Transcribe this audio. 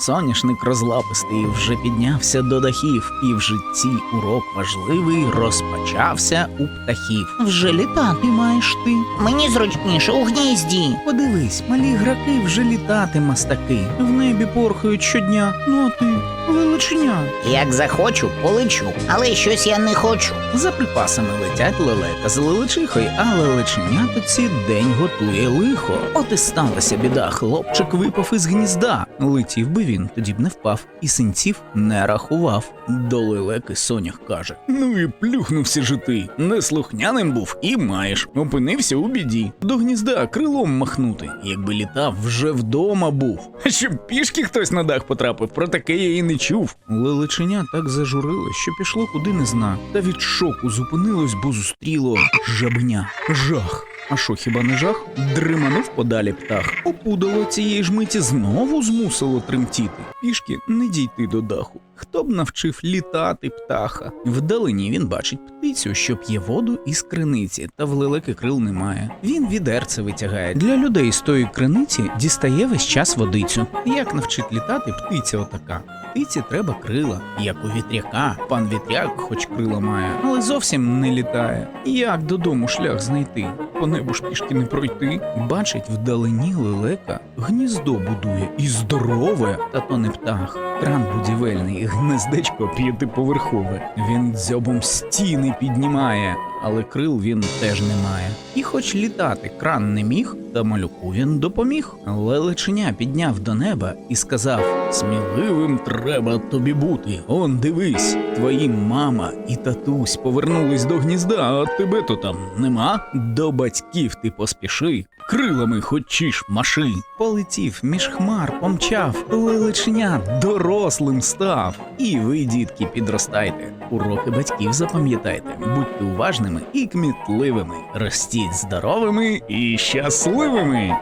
Соняшник розлапистий вже піднявся до дахів, і в житті урок важливий розпочався у птахів. Вже літати маєш ти. Мені зручніше у гнізді. Подивись, малі граки вже літати мастаки. В небі порхають щодня. Ну а ти величиня. Як захочу, полечу, але щось я не хочу. За припасами летять лелека з лелечихою, а лелеченя ці день готує лихо. От і сталася біда. Хлопчик випав із гнізда. Летів би він, тоді б не впав, і синців не рахував. До лелеки сонях каже: Ну і плюхнувся же ти. Неслухняним був і маєш. Опинився у біді. До гнізда крилом махнути. Якби літав, вже вдома був. А щоб пішки хтось на дах потрапив, про таке я і не чув. Лелеченя так зажурило, що пішло куди не зна. Та від шоку зупинилось, бо зустріло жабеня. Жах. А що, хіба не жах? Дриманув подалі птах. Опудало цієї ж миті знову змусило тремтіти. Пішки не дійти до даху. Хто б навчив літати птаха? Вдалині він бачить птицю, що п'є воду із криниці, та в крил немає. Він відерце витягає. Для людей з тої криниці дістає весь час водицю. Як навчить літати птиця отака? Птиці треба крила, як у вітряка. Пан вітряк, хоч крила має, але зовсім не літає. Як додому шлях знайти? По небу ж пішки не пройти. Бачить вдалині лелека, гніздо будує і здорове, та то не птах. Кран будівельний, гнездечко п'ятиповерхове. Він дзьобом стіни піднімає, але крил він теж не має. І хоч літати кран не міг, та малюку він допоміг. Лелеченя підняв до неба і сказав: Сміливим треба тобі бути. Он дивись, твої мама і татусь повернулись до гнізда, а тебе то там нема. До батьків ти поспіши. Крилами хочеш маши. Полетів між хмар, помчав, лелеченя дорослим став. І ви, дітки, підростайте. Уроки батьків запам'ятайте, будьте уважними і кмітливими. Ростіть здоровими і щасливими.